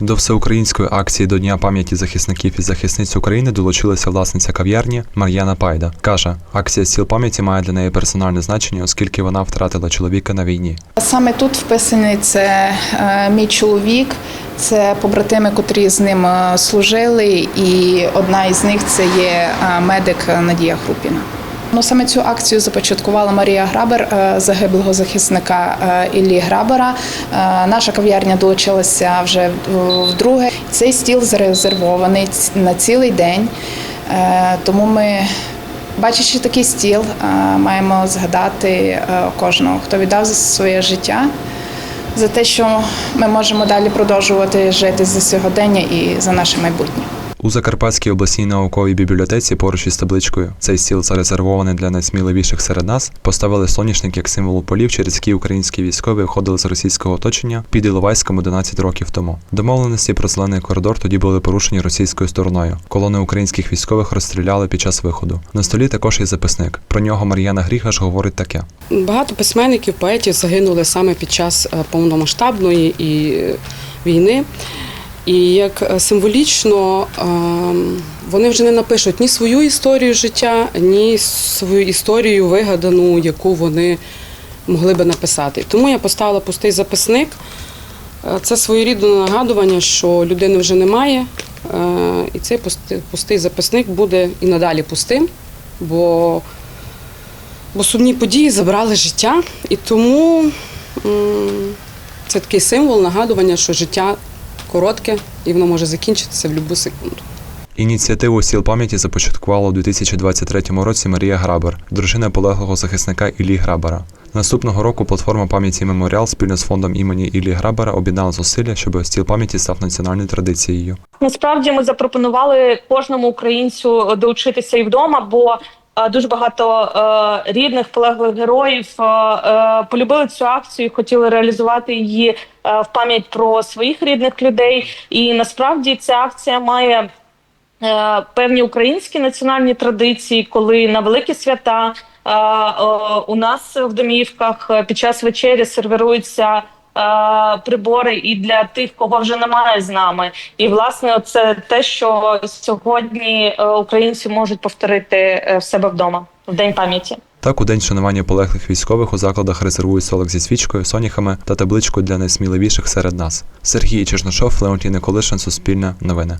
До всеукраїнської акції до Дня пам'яті захисників і захисниць України долучилася власниця кав'ярні Мар'яна Пайда. каже, акція стіл пам'яті має для неї персональне значення, оскільки вона втратила чоловіка на війні. Саме тут вписаний це е, мій чоловік, це побратими, котрі з ним е, служили, і одна із них це є е, медик Надія Хрупіна. Ну, саме цю акцію започаткувала Марія Грабер, е, загиблого захисника е, Іллі Грабера. Е, Наша кав'ярня долучилася вже вдруге. Цей стіл зарезервований на цілий день, тому ми Бачачи такий стіл, маємо згадати кожного, хто віддав за своє життя, за те, що ми можемо далі продовжувати жити за сьогодення і за наше майбутнє. У Закарпатській обласній науковій бібліотеці поруч із табличкою Цей стіл зарезервований для найсміливіших серед нас поставили соняшник як символ полів, через які українські військові виходили з російського оточення під Іловайськом 11 років тому. Домовленості про зелений коридор тоді були порушені російською стороною. Колони українських військових розстріляли під час виходу. На столі також є записник. Про нього Мар'яна Грігаш говорить таке. Багато письменників, поетів загинули саме під час е, повномасштабної і е, війни. І як е, символічно ем, вони вже не напишуть ні свою історію життя, ні свою історію вигадану, яку вони могли би написати. Тому я поставила пустий записник. Е, Це своєрідне нагадування, що людини вже немає, е, і цей пустий записник буде і надалі пустим, бо Бо сумні події забрали життя, і тому це такий символ нагадування, що життя коротке і воно може закінчитися в будь-яку секунду. Ініціативу стіл пам'яті започаткувала у 2023 році Марія Грабер, дружина полеглого захисника Іллі Грабера. Наступного року платформа пам'яті Меморіал спільно з фондом імені Іллі Грабера об'єднала зусилля, щоб стіл пам'яті став національною традицією. Насправді ми запропонували кожному українцю долучитися і вдома, бо дуже багато е, рідних полеглих героїв е, е, полюбили цю акцію, хотіли реалізувати її е, в пам'ять про своїх рідних людей. І насправді ця акція має е, певні українські національні традиції, коли на великі свята е, е, у нас в домівках е, під час вечері сервіруються. Е, Прибори і для тих, кого вже немає з нами, і власне це те, що сьогодні е, українці можуть повторити е, в себе вдома в день пам'яті. Так, у день шанування полеглих військових у закладах резервують столик зі свічкою, соняхами та табличкою для найсміливіших серед нас. Сергій Черношов, Леонтій Николишин, Суспільне новини.